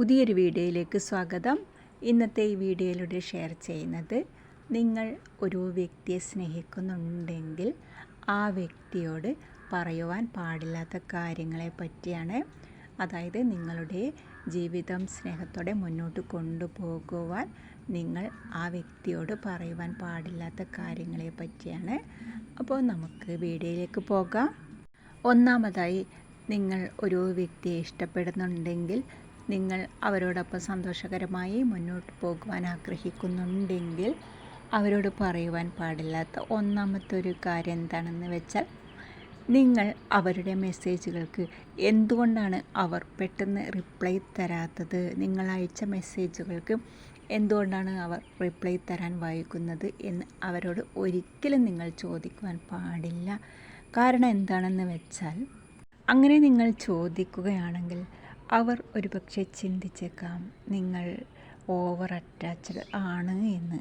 പുതിയൊരു വീഡിയോയിലേക്ക് സ്വാഗതം. ഇന്നത്തെ ഈ വീഡിയോയിലൂടെ ഷെയർ ചെയ്യുന്നത് നിങ്ങൾ ഒരു വ്യക്തിയെ സ്നേഹിക്കുന്നുണ്ടെങ്കിൽ ആ വ്യക്തിയോട് പറയുവാൻ പാടില്ലാത്ത കാര്യങ്ങളെ പറ്റിയാണ്. അതായത് നിങ്ങളുടെ ജീവിതം സ്നേഹത്തോടെ മുന്നോട്ട് കൊണ്ടുപോകുവാൻ നിങ്ങൾ ആ വ്യക്തിയോട് പറയുവാൻ പാടില്ലാത്ത കാര്യങ്ങളെ പറ്റിയാണ്. അപ്പോൾ നമുക്ക് വീഡിയോയിലേക്ക് പോകാം. ഒന്നാമതായി നിങ്ങൾ ഒരു വ്യക്തിയെ ഇഷ്ടപ്പെടുന്നുണ്ടെങ്കിൽ നിങ്ങൾ അവരോടൊപ്പം സന്തോഷകരമായി മുന്നോട്ട് പോകുവാൻ ആഗ്രഹിക്കുന്നുണ്ടെങ്കിൽ അവരോട് പറയുവാൻ പാടില്ലാത്ത ഒന്നാമത്തെ ഒരു കാര്യം എന്താണെന്ന് വെച്ചാൽ നിങ്ങൾ അവരുടെ മെസ്സേജുകൾക്ക് എന്തുകൊണ്ടാണ് അവർ പെട്ടെന്ന് റിപ്ലൈ തരാത്തത്? നിങ്ങൾ അയച്ച മെസ്സേജുകൾക്ക് എന്തുകൊണ്ടാണ് അവർ റിപ്ലൈ തരാൻ വൈകുന്നത് എന്ന് അവരോട് ഒരിക്കലും നിങ്ങൾ ചോദിക്കുവാൻ പാടില്ല. കാരണം എന്താണെന്ന് വെച്ചാൽ അങ്ങനെ നിങ്ങൾ ചോദിക്കുകയാണെങ്കിൽ അവർ ഒരുപക്ഷെ ചിന്തിച്ചേക്കാം നിങ്ങൾ ഓവർ അറ്റാച്ച്ഡ് ആണ് എന്ന്.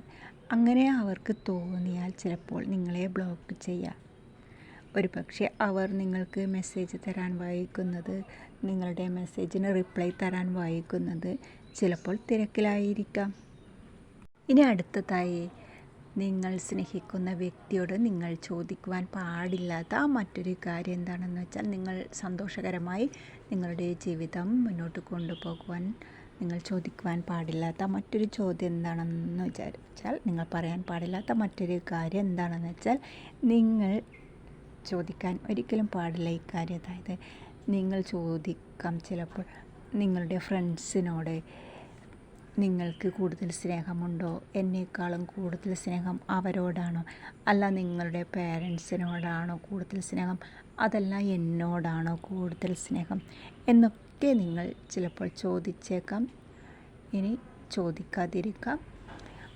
അങ്ങനെ അവർക്ക് തോന്നിയാൽ ചിലപ്പോൾ നിങ്ങളെ ബ്ലോക്ക് ചെയ്യാം. ഒരു പക്ഷേ അവർ നിങ്ങൾക്ക് മെസ്സേജ് തരാൻ വായിക്കുന്നത് നിങ്ങളുടെ മെസ്സേജിന് റിപ്ലൈ തരാൻ വായിക്കുന്നത് ചിലപ്പോൾ തിരക്കിലായിരിക്കാം. ഇനി അടുത്തതായി നിങ്ങൾ സ്നേഹിക്കുന്ന വ്യക്തിയോട് നിങ്ങൾ ചോദിക്കുവാൻ പാടില്ലാത്ത മറ്റൊരു കാര്യം എന്താണെന്ന് വെച്ചാൽ നിങ്ങൾ സന്തോഷകരമായി നിങ്ങളുടെ ജീവിതം മുന്നോട്ട് കൊണ്ടുപോകുവാൻ നിങ്ങൾ ചോദിക്കുവാൻ പാടില്ലാത്ത മറ്റൊരു ചോദ്യം എന്താണെന്ന് വിചാരിച്ചാൽ നിങ്ങൾ പറയാൻ പാടില്ലാത്ത മറ്റൊരു കാര്യം എന്താണെന്ന് വെച്ചാൽ നിങ്ങൾ ചോദിക്കാൻ ഒരിക്കലും പാടില്ല ഈ കാര്യം. അതായത് നിങ്ങൾ ചോദിക്കാം ചിലപ്പോൾ നിങ്ങളുടെ ഫ്രണ്ട്സിനോട് നിങ്ങൾക്ക് കൂടുതൽ സ്നേഹമുണ്ടോ? എന്നേക്കാളും കൂടുതൽ സ്നേഹം അവരോടാണോ. അല്ല നിങ്ങളുടെ പേരൻസിനോടാണോ കൂടുതൽ സ്നേഹം? അതല്ല എന്നോടാണോ കൂടുതൽ സ്നേഹം? എന്നൊക്കെ നിങ്ങൾ ചിലപ്പോൾ ചോദിച്ചേക്കാം. ഇനി ചോദിക്കാതിരിക്കാം.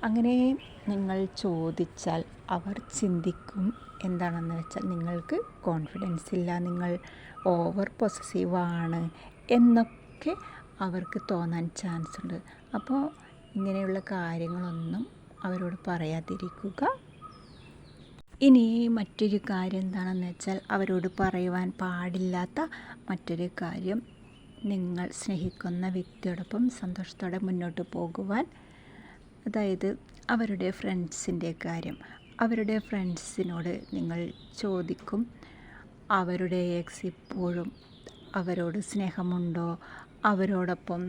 അങ്ങനെ നിങ്ങൾ ചോദിച്ചാൽ അവർ ചിന്തിക്കും. എന്താണെന്ന് വെച്ചാൽ നിങ്ങൾക്ക് കോൺഫിഡൻസ് ഇല്ല നിങ്ങൾ ഓവർ പൊസസീവാണ് എന്നൊക്കെ അവർക്ക് തോന്നാൻ ചാൻസ് ഉണ്ട് അപ്പോൾ ഇങ്ങനെയുള്ള കാര്യങ്ങളൊന്നും അവരോട് പറയാതിരിക്കുക. ഇനി മറ്റൊരു കാര്യം എന്താണെന്ന് വെച്ചാൽ അവരോട് പറയുവാൻ പാടില്ലാത്ത മറ്റൊരു കാര്യം. നിങ്ങൾ സ്നേഹിക്കുന്ന വ്യക്തിയോടൊപ്പം സന്തോഷത്തോടെ മുന്നോട്ട് പോകുവാൻ. അതായത് അവരുടെ ഫ്രണ്ട്സിന്റെ കാര്യം. അവരുടെ ഫ്രണ്ട്സിനോട് നിങ്ങൾ ചോദിക്കും. അവരുടെ എക്സ് ഇപ്പോഴും അവരോട് സ്നേഹമുണ്ടോ? അവരോടൊപ്പം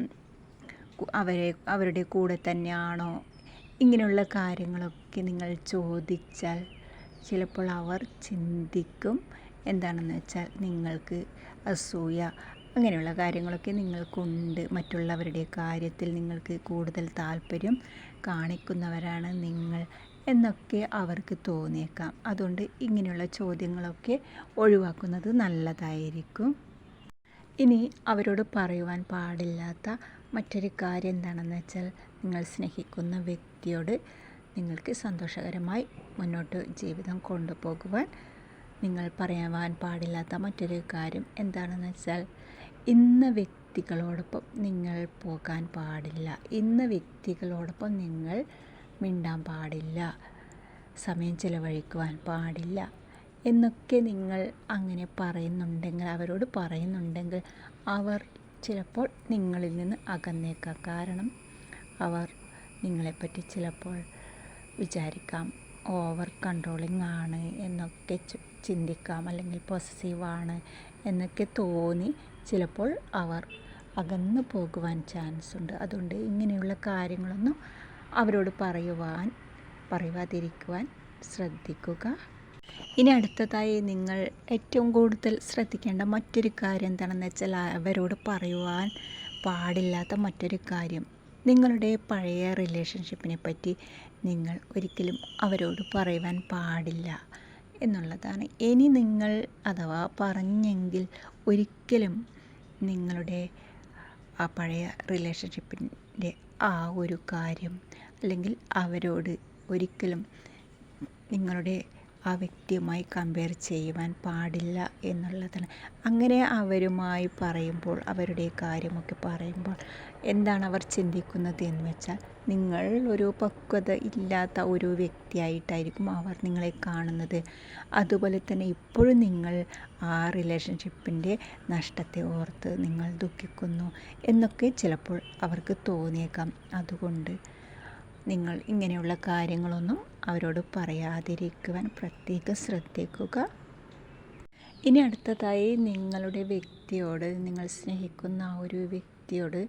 അവരെ അവരുടെ കൂടെ തന്നെയാണോ? ഇങ്ങനെയുള്ള കാര്യങ്ങളൊക്കെ നിങ്ങൾ ചോദിച്ചാൽ ചിലപ്പോൾ അവർ ചിന്തിക്കും. എന്താണെന്ന് വെച്ചാൽ നിങ്ങൾക്ക് അസൂയ അങ്ങനെയുള്ള കാര്യങ്ങളൊക്കെ നിങ്ങൾക്കുണ്ട്. മറ്റുള്ളവരുടെ കാര്യത്തിൽ നിങ്ങൾക്ക് കൂടുതൽ താല്പര്യം കാണിക്കുന്നവരാണ് നിങ്ങൾ എന്നൊക്കെ അവർക്ക് തോന്നിയേക്കാം. അതുകൊണ്ട് ഇങ്ങനെയുള്ള ചോദ്യങ്ങളൊക്കെ ഒഴിവാക്കുന്നത് നല്ലതായിരിക്കും. ഇനി അവരോട് പറയുവാൻ പാടില്ലാത്ത മറ്റൊരു കാര്യം എന്താണെന്ന് വെച്ചാൽ നിങ്ങൾ സ്നേഹിക്കുന്ന വ്യക്തിയോട് നിങ്ങൾക്ക് സന്തോഷകരമായി മുന്നോട്ട് ജീവിതം കൊണ്ടുപോകുവാൻ നിങ്ങൾ പറയുവാൻ പാടില്ലാത്ത മറ്റൊരു കാര്യം എന്താണെന്ന് വെച്ചാൽ ഇന്ന വ്യക്തികളോടൊപ്പം നിങ്ങൾ പോകാൻ പാടില്ല. ഇന്ന വ്യക്തികളോടൊപ്പം നിങ്ങൾ മിണ്ടാൻ പാടില്ല. സമയം ചിലവഴിക്കുവാൻ പാടില്ല. എന്നൊക്കെ നിങ്ങൾ അങ്ങനെ പറയുന്നുണ്ടെങ്കിൽ അവരോട് പറയുന്നുണ്ടെങ്കിൽ അവർ ചിലപ്പോൾ നിങ്ങളിൽ നിന്ന് അകന്നേക്കാം. കാരണം അവർ നിങ്ങളെപ്പറ്റി ചിലപ്പോൾ വിചാരിക്കാം ഓവർ കൺട്രോളിങ് ആണ് എന്നൊക്കെ ചിന്തിക്കാം അല്ലെങ്കിൽ പോസസീവാണ് എന്നൊക്കെ തോന്നി ചിലപ്പോൾ അവർ അകന്നു പോകുവാൻ ചാൻസ് ഉണ്ട്. അതുകൊണ്ട് ഇങ്ങനെയുള്ള കാര്യങ്ങളൊന്നും അവരോട് പറയുവാൻ പറയുവാതിരിക്കുവാൻ ശ്രദ്ധിക്കുക. ഇനി അടുത്തതായി നിങ്ങൾ ഏറ്റവും കൂടുതൽ ശ്രദ്ധിക്കേണ്ട മറ്റൊരു കാര്യം എന്താണെന്ന് വെച്ചാൽ അവരോട് പറയുവാൻ പാടില്ലാത്ത മറ്റൊരു കാര്യം. നിങ്ങളുടെ പഴയ റിലേഷൻഷിപ്പിനെ പറ്റി നിങ്ങൾ ഒരിക്കലും അവരോട് പറയുവാൻ പാടില്ല എന്നുള്ളതാണ്. ഇനി നിങ്ങൾ അഥവാ പറഞ്ഞെങ്കിൽ ഒരിക്കലും നിങ്ങളുടെ ആ പഴയ റിലേഷൻഷിപ്പിന്റെ ആ ഒരു കാര്യം അല്ലെങ്കിൽ അവരോട് ഒരിക്കലും നിങ്ങളുടെ ആ വ്യക്തിയുമായി കമ്പയർ ചെയ്യുവാൻ പാടില്ല എന്നുള്ളതാണ്. അങ്ങനെ അവരുമായി പറയുമ്പോൾ അവരുടെ കാര്യമൊക്കെ പറയുമ്പോൾ എന്താണ് അവർ ചിന്തിക്കുന്നത് എന്ന് വെച്ചാൽ നിങ്ങൾ ഒരു പക്വത ഇല്ലാത്ത ഒരു വ്യക്തിയായിട്ടായിരിക്കും അവർ നിങ്ങളെ കാണുന്നത്. അതുപോലെ തന്നെ ഇപ്പോഴും നിങ്ങൾ ആ റിലേഷൻഷിപ്പിന്റെ നഷ്ടത്തെ ഓർത്ത് നിങ്ങൾ ദുഃഖിക്കുന്നു എന്നൊക്കെ ചിലപ്പോൾ അവർക്ക് തോന്നിയേക്കാം. അതുകൊണ്ട് നിങ്ങൾ ഇങ്ങനെയുള്ള കാര്യങ്ങളൊന്നും അവരോട് പറയാതിരിക്കുവാൻ പ്രത്യേകം ശ്രദ്ധിക്കുക. ഇനി അടുത്തതായി നിങ്ങളുടെ വ്യക്തിയോട് നിങ്ങൾ സ്നേഹിക്കുന്ന ആ ഒരു വ്യക്തിയോട്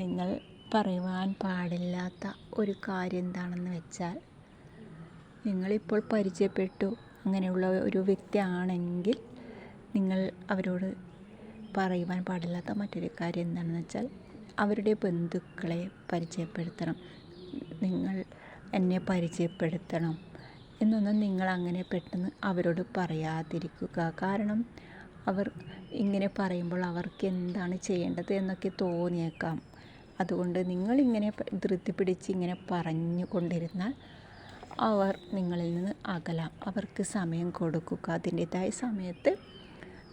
നിങ്ങൾ പറയുവാൻ പാടില്ലാത്ത ഒരു കാര്യം എന്താണെന്ന് വെച്ചാൽ നിങ്ങളിപ്പോൾ പരിചയപ്പെട്ടു അങ്ങനെയുള്ള ഒരു വ്യക്തിയാണെങ്കിൽ നിങ്ങൾ അവരോട് പറയുവാൻ പാടില്ലാത്ത മറ്റൊരു കാര്യം എന്താണെന്ന് വെച്ചാൽ അവരുടെ ബന്ധുക്കളെ പരിചയപ്പെടുത്തണം. നിങ്ങൾ എന്നെ പരിചയപ്പെടുത്തണം എന്നൊന്നും നിങ്ങൾ അങ്ങനെ പെട്ടെന്ന് അവരോട് പറയാതിരിക്കുക. കാരണം അവർ ഇങ്ങനെ പറയുമ്പോൾ അവർക്ക് എന്താണ് ചെയ്യേണ്ടത് എന്നൊക്കെ തോന്നിയേക്കാം. അതുകൊണ്ട് നിങ്ങളിങ്ങനെ ധൃതി പിടിച്ച് ഇങ്ങനെ പറഞ്ഞു കൊണ്ടിരുന്നാൽ അവർ നിങ്ങളിൽ നിന്ന് അകലാം. അവർക്ക് സമയം കൊടുക്കുക. അതിന്റെതായ സമയത്ത്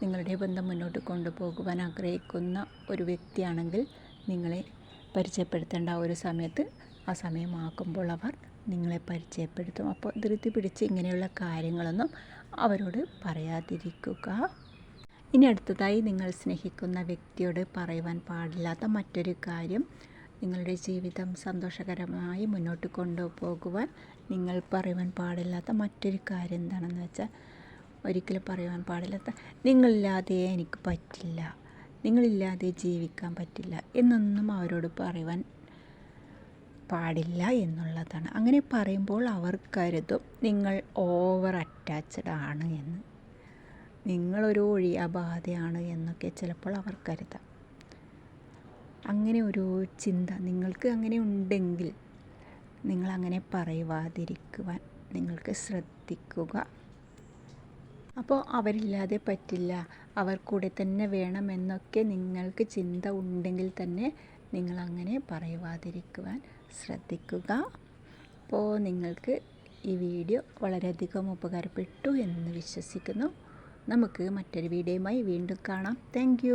നിങ്ങളുടെ ബന്ധം മുന്നോട്ട് കൊണ്ടുപോകുവാൻ ആഗ്രഹിക്കുന്ന ഒരു വ്യക്തിയാണെങ്കിൽ നിങ്ങളെ പരിചയപ്പെടുത്തേണ്ട ഒരു സമയത്ത് ആ സമയമാക്കുമ്പോൾ അവർ നിങ്ങളെ പരിചയപ്പെടുത്തും. അപ്പോൾ ധൃതി പിടിച്ച് ഇങ്ങനെയുള്ള കാര്യങ്ങളൊന്നും അവരോട് പറയാതിരിക്കുക. ഇനി അടുത്തതായി നിങ്ങൾ സ്നേഹിക്കുന്ന വ്യക്തിയോട് പറയുവാൻ പാടില്ലാത്ത മറ്റൊരു കാര്യം നിങ്ങളുടെ ജീവിതം സന്തോഷകരമായി മുന്നോട്ട് കൊണ്ടുപോകുവാൻ നിങ്ങൾ പറയുവാൻ പാടില്ലാത്ത മറ്റൊരു കാര്യം എന്താണെന്ന് വെച്ചാൽ ഒരിക്കലും പറയുവാൻ പാടില്ലാത്ത നിങ്ങളില്ലാതെ എനിക്ക് പറ്റില്ല. നിങ്ങളില്ലാതെ ജീവിക്കാൻ പറ്റില്ല എന്നൊന്നും അവരോട് പറയുവാൻ പാടില്ല എന്നുള്ളതാണ്. അങ്ങനെ പറയുമ്പോൾ അവർ കരുതും നിങ്ങൾ ഓവർ അറ്റാച്ച്ഡ് ആണ് എന്ന്. നിങ്ങളൊരു ഒഴിയാബാധയാണ് എന്നൊക്കെ ചിലപ്പോൾ അവർ കരുതാം. അങ്ങനെ ഒരു ചിന്ത നിങ്ങൾക്ക് അങ്ങനെ ഉണ്ടെങ്കിൽ നിങ്ങളങ്ങനെ പറയുവാതിരിക്കുവാൻ നിങ്ങൾക്ക് ശ്രദ്ധിക്കുക. അപ്പോൾ അവരില്ലാതെ പറ്റില്ല. അവർ കൂടെ തന്നെ വേണമെന്നൊക്കെ നിങ്ങൾക്ക് ചിന്ത ഉണ്ടെങ്കിൽ തന്നെ നിങ്ങളങ്ങനെ പറയുവാതിരിക്കുവാൻ ശ്രദ്ധിക്കുക. അപ്പോൾ നിങ്ങൾക്ക് ഈ വീഡിയോ വളരെയധികം ഉപകാരപ്പെട്ടു എന്ന് വിശ്വസിക്കുന്നു. നമുക്ക് മറ്റൊരു വീഡിയോയുമായി വീണ്ടും കാണാം. താങ്ക്